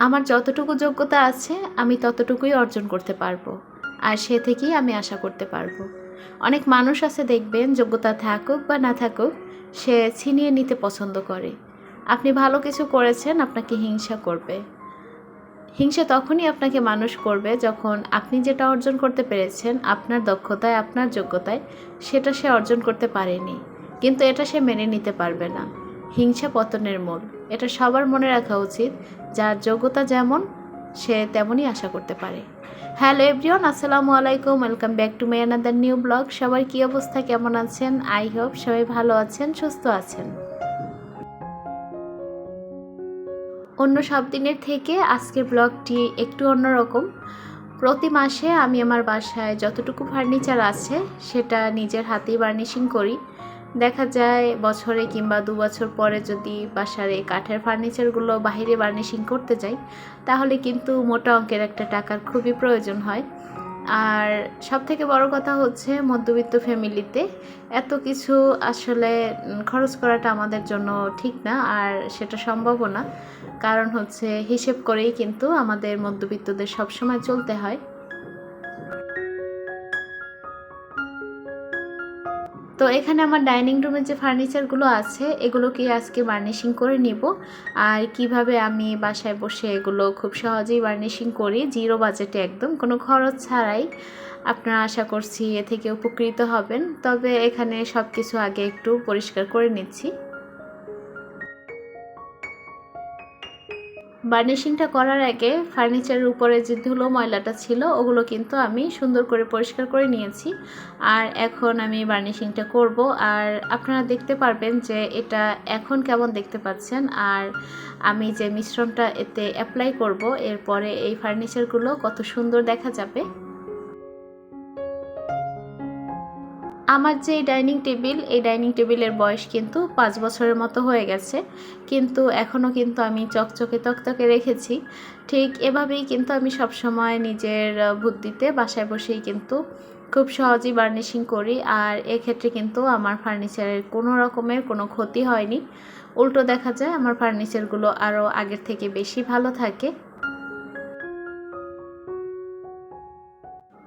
আমার যতটুকু যোগ্যতা আছে, আমি ততটুকুই অর্জন করতে পারব। আর সে থেকেই আমি আশা করতে পারব। অনেক মানুষ আছে দেখবেন, যোগ্যতা থাকুক বা না থাকুক, সে ছিনিয়ে নিতে পছন্দ করে। আপনি ভালো কিছু করেছেন, আপনাকে হিংসা করবে। হিংসা তখনই আপনাকে মানুষ করবে যখন আপনি যেটা অর্জন করতে পেরেছেন, আপনার দক্ষতায়, আপনার যোগ্যতায়, সেটা সে অর্জন করতে পারেনি। কিন্তু এটা সে মেনে নিতে পারবে না। হিংসা পতনের মূল এটা সবার মনে রাখা উচিত, যার যোগ্যতা যেমন, সে তেমনই আশা করতে পারে। হ্যালো এভরিওয়ান, আসসালামু আলাইকুম, welcome back to my another new blog. সবার কী অবস্থা, কেমন আছেন? আই হোপ সবাই ভালো আছেন, সুস্থ আছেন। অন্য সব দিনের থেকে আজকের ব্লগটি একটু অন্যরকম। প্রতি মাসে আমি আমার বাসায় যতটুকু ফার্নিচার আছে, সেটা নিজের হাতেই বার্নিশিং করি। দেখা যায় বছরে কিংবা দু বছর পরে যদি বাসার কাঠের ফার্নিচারগুলো বাইরে বার্নিশিং করতে যাই, তাহলে কিন্তু মোটা অঙ্কের একটা টাকার খুবই প্রয়োজন হয়। আর সব থেকে বড় কথা হচ্ছে মধ্যবিত্ত ফ্যামিলিতে এত কিছু আসলে খরচ করাটা আমাদের জন্য ঠিক না, আর সেটা সম্ভবও না। কারণ হচ্ছে হিসেব করেই কিন্তু আমাদের মধ্যবিত্তদের সবসময় চলতে হয়। এখানে আমার ডাইনিং রুমের যে ফার্নিচারগুলো আছে, এগুলোকে আজকে বার্নিশিং করে নিব। আর কীভাবে আমি বাসায় বসে এগুলো খুব সহজেই বার্নিশিং করি জিরো বাজেটে একদম, কোনো খরচ ছাড়াই আপনারা আশা করছি এ থেকে উপকৃত হবেন। তবে এখানে সব কিছু আগে একটু পরিষ্কার করে নিচ্ছি। বার্নিশিংটা করার আগে ফার্নিচারের উপরে যে ধুলো ময়লাটা ছিল, ওগুলো কিন্তু আমি সুন্দর করে পরিষ্কার করে নিয়েছি। আর এখন আমি বার্নিশিংটা করব। আর আপনারা দেখতে পারবেন যে এটা এখন কেমন দেখতে পাচ্ছেন। আর আমি যে মিশ্রণটা এতে অ্যাপ্লাই করব, এরপরে এই ফার্নিচারগুলো কত সুন্দর দেখা যাবে। আমার যে ডাইনিং টেবিল, এই ডাইনিং টেবিলের বয়স কিন্তু পাঁচ বছরের মতো হয়ে গেছে। কিন্তু এখনও কিন্তু আমি চকচকে তকতকে রেখেছি। ঠিক এভাবেই কিন্তু আমি সবসময় নিজের বুদ্ধিতে বাসায় বসেই কিন্তু খুব সহজেই বার্নিশিং করি। আর এক্ষেত্রে কিন্তু আমার ফার্নিচারের কোনো রকমের কোনো ক্ষতি হয়নি। উল্টো দেখা যায়, আমার ফার্নিচারগুলো আরও আগের থেকে বেশি ভালো থাকে।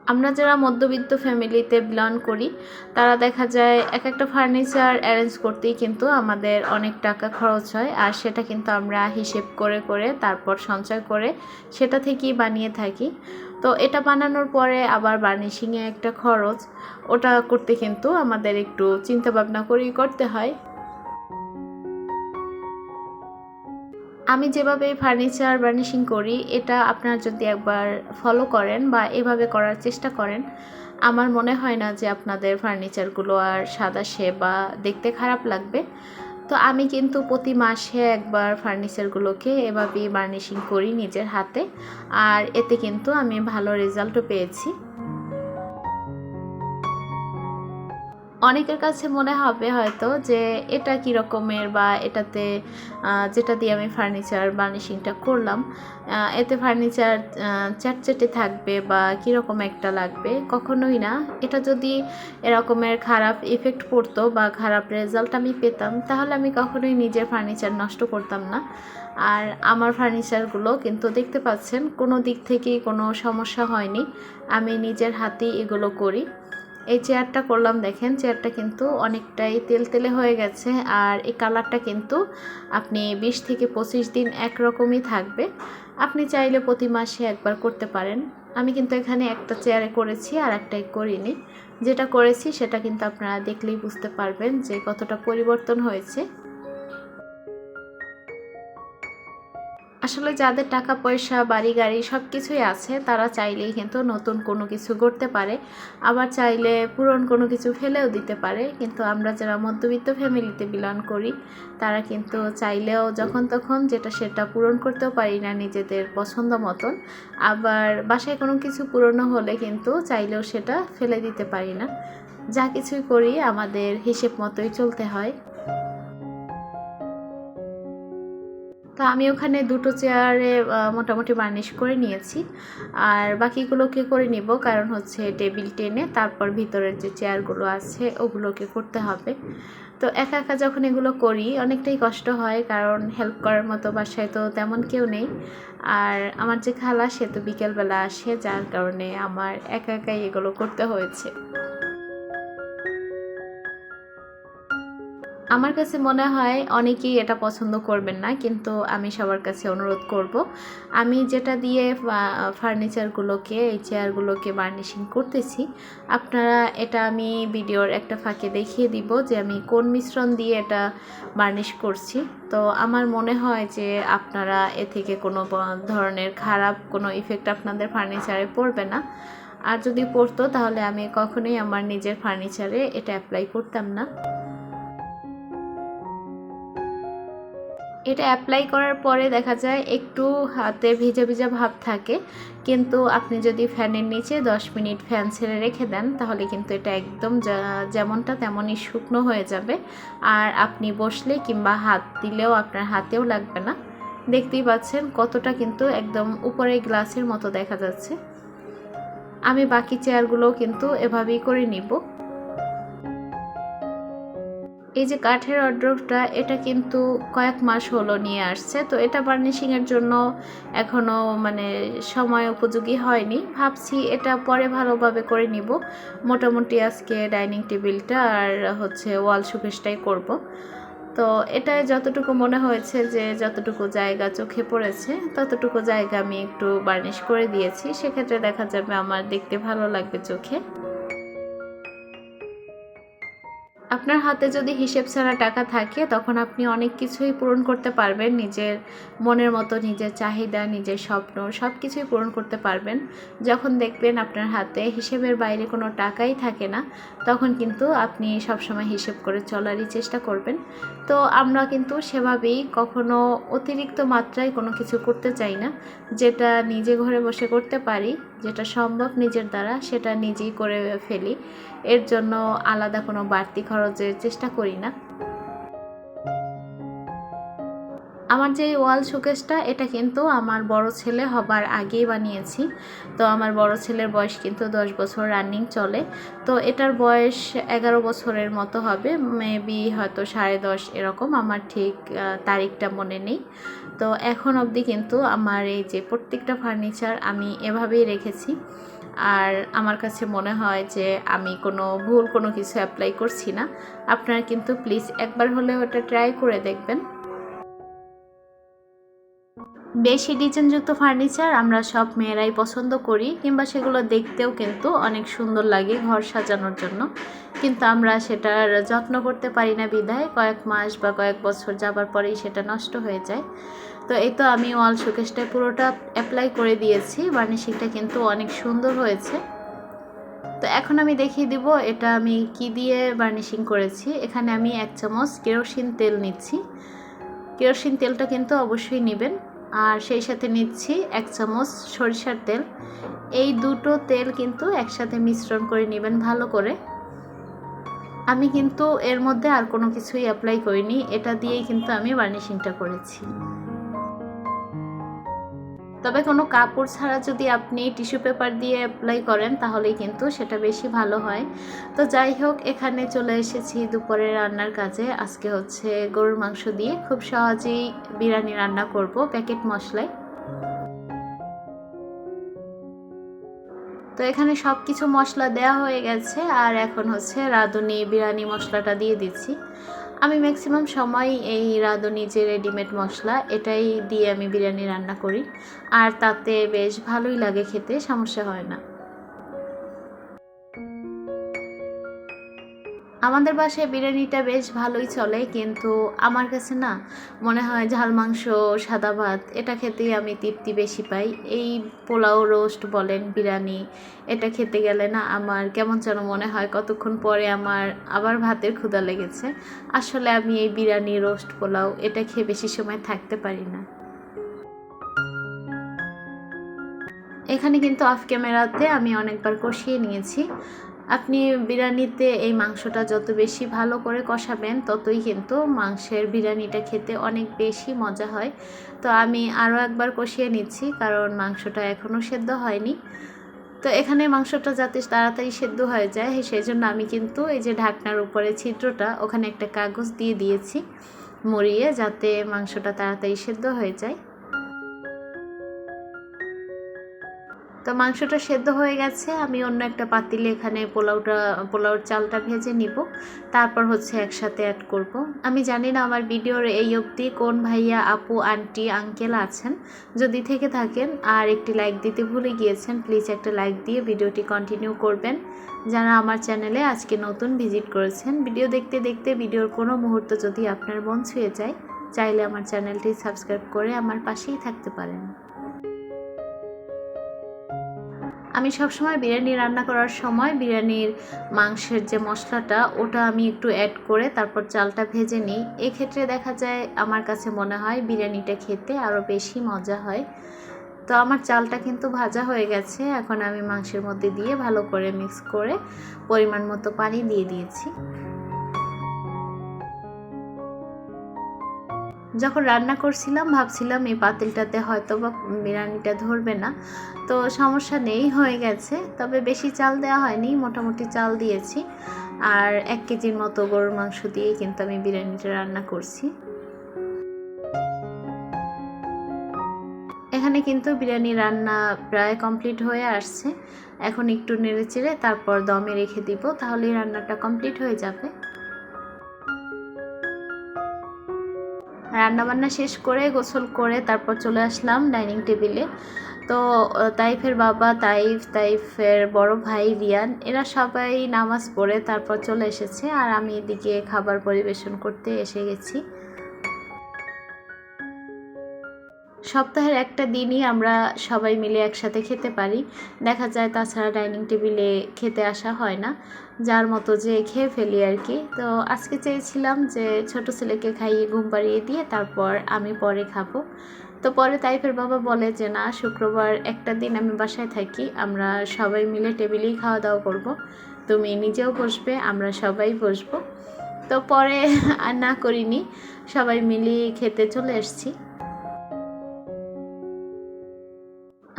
আমরা যারা মধ্যবিত্ত ফ্যামিলিতে বিলং করি, তারা দেখা যায় এক একটা ফার্নিচার অ্যারেঞ্জ করতেই কিন্তু আমাদের অনেক টাকা খরচ হয়। আর সেটা কিন্তু আমরা হিসেব করে করে, তারপর সঞ্চয় করে সেটা থেকেই বানিয়ে থাকি। তো এটা বানানোর পরে আবার বার্নিশিংয়ে একটা খরচ, ওটা করতে কিন্তু আমাদের একটু চিন্তা ভাবনা করেই করতে হয়। আমি যেভাবে ফার্নিচার বার্নিশিং করি, এটা আপনারা যদি একবার ফলো করেন বা এভাবে করার চেষ্টা করেন, আমার মনে হয় না যে আপনাদের ফার্নিচারগুলো আর সাদা সে বা দেখতে খারাপ লাগবে। তো আমি কিন্তু প্রতি মাসে একবার ফার্নিচারগুলোকে এভাবেই বার্নিশিং করি নিজের হাতে, আর এতে কিন্তু আমি ভালো রেজাল্টও পেয়েছি। অনেকের কাছে মনে হবে হয়তো যে এটা কী রকমের বা এটাতে যেটা দিয়ে আমি ফার্নিচার বার্নিশিংটা করলাম এতে ফার্নিচার চ্যাটচ্যাটে থাকবে বা কীরকম একটা লাগবে, কখনোই না। এটা যদি এরকমের খারাপ ইফেক্ট পড়তো বা খারাপ রেজাল্ট আমি পেতাম, তাহলে আমি কখনোই নিজের ফার্নিচার নষ্ট করতাম না। আর আমার ফার্নিচারগুলো কিন্তু দেখতে পাচ্ছেন, কোনো দিক থেকেই কোনো সমস্যা হয়নি। আমি নিজের হাতেই এগুলো করি। এই চেয়ারটা করলাম, দেখেন চেয়ারটা কিন্তু অনেকটাই তেল তেলে হয়ে গেছে আর এই কালারটা কিন্তু আপনি বিশ থেকে পঁচিশ দিন একরকমই থাকবে। আপনি চাইলে প্রতি মাসে একবার করতে পারেন। আমি কিন্তু এখানে একটা চেয়ারে করেছি আর একটাই করিনি। যেটা করেছি সেটা কিন্তু আপনারা দেখলেই বুঝতে পারবেন যে কতটা পরিবর্তন হয়েছে। আসলে যাদের টাকা পয়সা বাড়ি গাড়ি সব কিছুই আছে, তারা চাইলেই কিন্তু নতুন কোনো কিছু করতে পারে। আবার চাইলে পুরন কোনো কিছু ফেলেও দিতে পারে। কিন্তু আমরা যারা মধ্যবিত্ত ফ্যামিলিতে বিলং করি, তারা কিন্তু চাইলেও যখন তখন যেটা সেটা পূরণ করতেও পারি না নিজেদের পছন্দ মতন। আবার বাসায় কোনো কিছু পুরনো হলে কিন্তু চাইলেও সেটা ফেলে দিতে পারি না। যা কিছুই করি, আমাদের হিসেব মতোই চলতে হয়। তো আমি ওখানে দুটো চেয়ারে মোটামুটি বার্নিশ করে নিয়েছি। আর বাকিগুলোকে করে নিব? কারণ হচ্ছে টেবিল টেনে তারপর ভিতরের যে চেয়ারগুলো আছে, ওগুলোকে করতে হবে। তো একা একা যখন এগুলো করি, অনেকটাই কষ্ট হয়, কারণ হেল্প করার মতো বাসায় তো তেমন কেউ নেই। আর আমার যে খালা, সে তো বিকেলবেলা আসে, যার কারণে আমার একা একাই এগুলো করতে হয়েছে। আমার কাছে মনে হয় অনেকেই এটা পছন্দ করবেন না, কিন্তু আমি সবার কাছে অনুরোধ করব। আমি যেটা দিয়ে ফার্নিচারগুলোকে, এই চেয়ারগুলোকে বার্নিশিং করতেছি, আপনারা এটা আমি ভিডিওর একটা ফাঁকে দেখিয়ে দিব যে আমি কোন মিশ্রণ দিয়ে এটা বার্নিশ করছি। তো আমার মনে হয় যে আপনারা এ থেকে কোনো ধরনের খারাপ কোনো ইফেক্ট আপনাদের ফার্নিচারে পড়বে না। আর যদি পড়তো তাহলে আমি কখনোই আমার নিজের ফার্নিচারে এটা অ্যাপ্লাই করতাম না। এটা অ্যাপ্লাই করার পরে দেখা যায় একটু হাতে ভিজা ভিজা ভাব থাকে। কিন্তু আপনি যদি ফ্যানের নিচে 10 মিনিট ফ্যান ছেড়ে রেখে দেন, তাহলে কিন্তু এটা একদম যেমনটা তেমনই শুকনো হয়ে যাবে। আর আপনি বসলে কিংবা হাত দিলেও আপনার হাতেও লাগবে না। দেখতেই পাচ্ছেন কতটা কিন্তু একদম উপরে গ্লাসের মতো দেখা যাচ্ছে। আমি বাকি চেয়ারগুলোও কিন্তু এভাবেই করে নিব। এই যে কাঠের অড্রফটা এটা কিন্তু কয়েক মাস হলো নিয়ে আসছে। তো এটা বার্নিশিংয়ের জন্য এখনও মানে সময় উপযোগী হয়নি। ভাবছি এটা পরে ভালোভাবে করে নিব। মোটামুটি আজকে ডাইনিং টেবিলটা আর হচ্ছে ওয়াল শোকেসটাই করব। তো এটা যতটুকু মনে হয়েছে যে যতটুকু জায়গা চোখে পড়েছে, ততটুকু জায়গা আমি একটু বার্নিশ করে দিয়েছি। সেক্ষেত্রে দেখা যাবে আমার দেখতে ভালো লাগবে চোখে। আপনার হাতে যদি হিসেব ছাড়া টাকা থাকে, তখন আপনি অনেক কিছুই পূরণ করতে পারবেন। নিজের মনের মতো, নিজের চাহিদা, নিজের স্বপ্ন সব কিছুই পূরণ করতে পারবেন। যখন দেখবেন আপনার হাতে হিসেবের বাইরে কোনো টাকাই থাকে না, তখন কিন্তু আপনি সবসময় হিসেব করে চলারই চেষ্টা করবেন। তো আমরা কিন্তু সেভাবেই কখনো অতিরিক্ত মাত্রায় কোনো কিছু করতে চাই না, যেটা নিজে ঘরে বসে করতে পারি। যেটা সম্ভব নিজের দ্বারা, সেটা নিজেই করে ফেলি। এর জন্য আলাদা কোনো বাড়তি খরচের চেষ্টা করি না। আমার যে ওয়াল শোকেসটা, এটা কিন্তু আমার বড় ছেলে হবার আগেই বানিয়েছি। তো আমার বড় ছেলের বয়স কিন্তু দশ বছর রানিং চলে। তো এটার বয়স এগারো বছরের মতো হবে মেবি হয়তো সাড়ে দশ এরকম, আমার ঠিক তারিখটা মনে নেই। তো এখন অবধি কিন্তু আমার এই যে প্রত্যেকটা ফার্নিচার আমি এভাবেই রেখেছি। আর আমার কাছে মনে হয় যে আমি কোনো ভুল কোনো কিছু অ্যাপ্লাই করছি না। আপনারা কিন্তু প্লিজ একবার হলেও ওটা ট্রাই করে দেখবেন। বেশি ডিজাইনযুক্ত ফার্নিচার আমরা সব মেয়েরাই পছন্দ করি, কিংবা সেগুলো দেখতেও কিন্তু অনেক সুন্দর লাগে ঘর সাজানোর জন্য। কিন্তু আমরা সেটার যত্ন করতে পারি না বিধায় কয়েক মাস বা কয়েক বছর যাবার পরেই সেটা নষ্ট হয়ে যায়। তো এই তো আমি ওয়াল শোকেসটা পুরোটা অ্যাপ্লাই করে দিয়েছি, বার্নিশিংটা কিন্তু অনেক সুন্দর হয়েছে। তো এখন আমি দেখিয়ে দিব এটা আমি কি দিয়ে বার্নিশিং করেছি। এখানে আমি এক চামচ কেরোসিন তেল নিচ্ছি। কেরোসিন তেলটা কিন্তু অবশ্যই নেবেন। আর সেই সাথে নিচ্ছি এক চামচ সরিষার তেল। এই দুটো তেল কিন্তু একসাথে মিশ্রণ করে নেবেন ভালো করে। আমি কিন্তু এর মধ্যে আর কোনো কিছুই অ্যাপ্লাই করিনি। এটা দিয়েই কিন্তু আমি বার্নিশিংটা করেছি। তবে কোনো কাপড় ছাড়া যদি আপনি টিস্যু পেপার দিয়ে অ্যাপ্লাই করেন, তাহলেই কিন্তু সেটা বেশি ভালো হয়। তো যাই হোক, এখানে চলে এসেছি দুপুরে রান্নার কাজে। আজকে হচ্ছে গরুর মাংস দিয়ে খুব সহজেই বিরিয়ানি রান্না করব প্যাকেট মশলায়। তো এখানে সব কিছু মশলা দেওয়া হয়ে গেছে, আর এখন হচ্ছে রাঁধুনি বিরিয়ানি মশলাটা দিয়ে দিচ্ছি। আমি ম্যাক্সিমাম সময় এই রাঁধুনি যে রেডিমেড মশলা, এটাই দিয়ে আমি বিরিয়ানি রান্না করি। আর তাতে বেশ ভালোই লাগে খেতে, সমস্যা হয় না। আমাদের বাসায় বিরিয়ানিটা বেশ ভালোই চলে, কিন্তু আমার কাছে না মনে হয় ঝাল মাংস, সাদা ভাত, এটা খেতেই আমি তৃপ্তি বেশি পাই। এই পোলাও রোস্ট বলেন, বিরিয়ানি, এটা খেতে গেলে না আমার কেমন যেন মনে হয় কতক্ষণ পরে আমার আবার ভাতের ক্ষুধা লেগেছে। আসলে আমি এই বিরিয়ানি, রোস্ট, পোলাও, এটা খেয়ে বেশি সময় থাকতে পারি না। এখানে কিন্তু অফ ক্যামেরাতে আমি অনেকবার কষিয়ে নিয়েছি। আপনি বিরিয়ানিতে এই মাংসটা যত বেশি ভালো করে কষাবেন, ততই কিন্তু মাংসের বিরিয়ানিটা খেতে অনেক বেশি মজা হয়। তো আমি আরও একবার কষিয়ে নিচ্ছি, কারণ মাংসটা এখনও সেদ্ধ হয়নি। তো এখানে মাংসটা যাতে তাড়াতাড়ি সেদ্ধ হয়ে যায় সেই জন্য আমি কিন্তু এই যে ঢাকনার উপরে ছিদ্রটা, ওখানে একটা কাগজ দিয়ে দিয়েছি মরিয়ে যাতে মাংসটা তাড়াতাড়ি সেদ্ধ হয়ে যায়। তো মাংসটা সেদ্ধ হয়ে গেছে, আমি অন্য একটা পাতিলে এখানে পোলাওটা, পোলাওর চালটা ভেজে নিব। তারপর হচ্ছে একসাথে অ্যাড করব। আমি জানি না আমার ভিডিওর এই অবধি কোন ভাইয়া, আপু, আন্টি আঙ্কেল আছেন। যদি থেকে থাকেন আর একটি লাইক দিতে ভুলে গিয়েছেন প্লিজ একটা লাইক দিয়ে ভিডিওটি কন্টিনিউ করবেন। যারা আমার চ্যানেলে আজকে নতুন ভিজিট করেছেন ভিডিও দেখতে দেখতে ভিডিওর কোনো মুহূর্ত যদি আপনার মন ছুঁয়ে যায়, চাইলে আমার চ্যানেলটি সাবস্ক্রাইব করে আমার পাশেই থাকতে পারেন। আমি সবসময় বিরিয়ানি রান্না করার সময় বিরিয়ানির মাংসের যে মশলাটা, ওটা আমি একটু অ্যাড করে তারপর চালটা ভেজে নিই। এক্ষেত্রে দেখা যায় আমার কাছে মনে হয় বিরিয়ানিটা খেতে আরও বেশি মজা হয়। তো আমার চালটা কিন্তু ভাজা হয়ে গেছে, এখন আমি মাংসের মধ্যে দিয়ে ভালো করে মিক্স করে পরিমাণ মতো পানি দিয়ে দিয়েছি। যখন রান্না করছিলাম, ভাবছিলাম এই পাতিলটাতে হয়তো বা বিরিয়ানিটা ধরবে না। তো সমস্যা নেই, হয়ে গেছে। তবে বেশি চাল দেওয়া হয়নি, মোটামুটি চাল দিয়েছি। আর এক কেজির মতো গরুর মাংস দিয়ে কিন্তু আমি বিরিয়ানিটা রান্না করছি। এখানে কিন্তু বিরিয়ানি রান্না প্রায় কমপ্লিট হয়ে আসছে। এখন একটু নেড়ে চেড়ে তারপর দমে রেখে দিব, তাহলেই রান্নাটা কমপ্লিট হয়ে যাবে। রান্নাবান্না শেষ করে গোসল করে তারপর চলে আসলাম ডাইনিং টেবিলে। তো তাইফের বাবা, তাইফ, তাইফের বড় ভাই রিয়ান, এরা সবাই নামাজ পড়ে তারপর চলে এসেছে। আর আমি এদিকে খাবার পরিবেশন করতে এসে গেছি। সপ্তাহের একটা দিনই আমরা সবাই মিলে একসাথে খেতে পারি। দেখা যায় তাছাড়া ডাইনিং টেবিলে খেতে আসা হয় না, যার মতো যে খেয়ে ফেলি আর কি। তো আজকে চেয়েছিলাম যে ছোট ছেলেকে খাইয়ে ঘুম পাড়িয়ে দিয়ে তারপর আমি পরে খাব। তো পরে তাইফের বাবা বলে যে, না, শুক্রবার একটা দিন আমি বাসায় থাকি, আমরা সবাই মিলে টেবিলেই খাওয়া দাওয়া করব। তুমি নিজেও বসবে, আমরা সবাই বসবো। তো পরে আর না করিনি, সবাই মিলিয়ে খেতে চলে এসছি।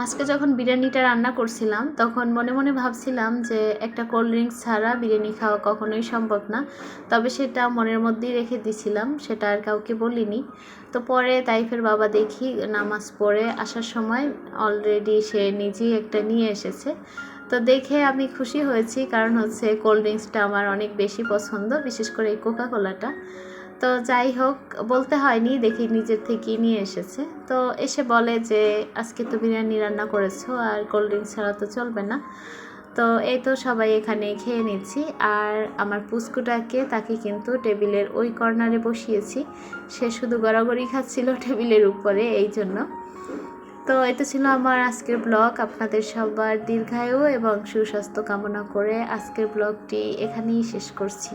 আজকে যখন বিরিয়ানিটা রান্না করছিলাম, তখন মনে মনে ভাবছিলাম যে একটা কোল্ড ড্রিঙ্কস ছাড়া বিরিয়ানি খাওয়া কখনোই সম্ভব না। তবে সেটা মনের মধ্যেই রেখে দিছিলাম, সেটা আর কাউকে বলিনি। তো পরে তাইফের বাবা দেখি নামাজ পড়ে আসার সময় অলরেডি সে নিজেই একটা নিয়ে এসেছে। তো দেখে আমি খুশি হয়েছি, কারণ হচ্ছে কোল্ড ড্রিঙ্কসটা আমার অনেক বেশি পছন্দ, বিশেষ করে এই কোকা কোলাটা তো যাই হোক, বলতে হয়নি, দেখি নিজের থেকেই নিয়ে এসেছে। তো এসে বলে যে, আজকে তো বিরিয়ানি রান্না করেছ, আর কোল্ড ড্রিঙ্কস ছাড়া তো চলবে না। তো এই তো সবাই এখানে খেয়ে নিচ্ছি। আর আমার পুস্কুটাকে তাকে কিন্তু টেবিলের ওই কর্নারে বসিয়েছি। সে শুধু গড়াগড়ি খাচ্ছিল টেবিলের উপরে, এই জন্য। তো এটা ছিল আমার আজকের ব্লগ। আপনাদের সবার দীর্ঘায়ু এবং সুস্বাস্থ্য কামনা করে আজকের ব্লগটি এখানেই শেষ করছি।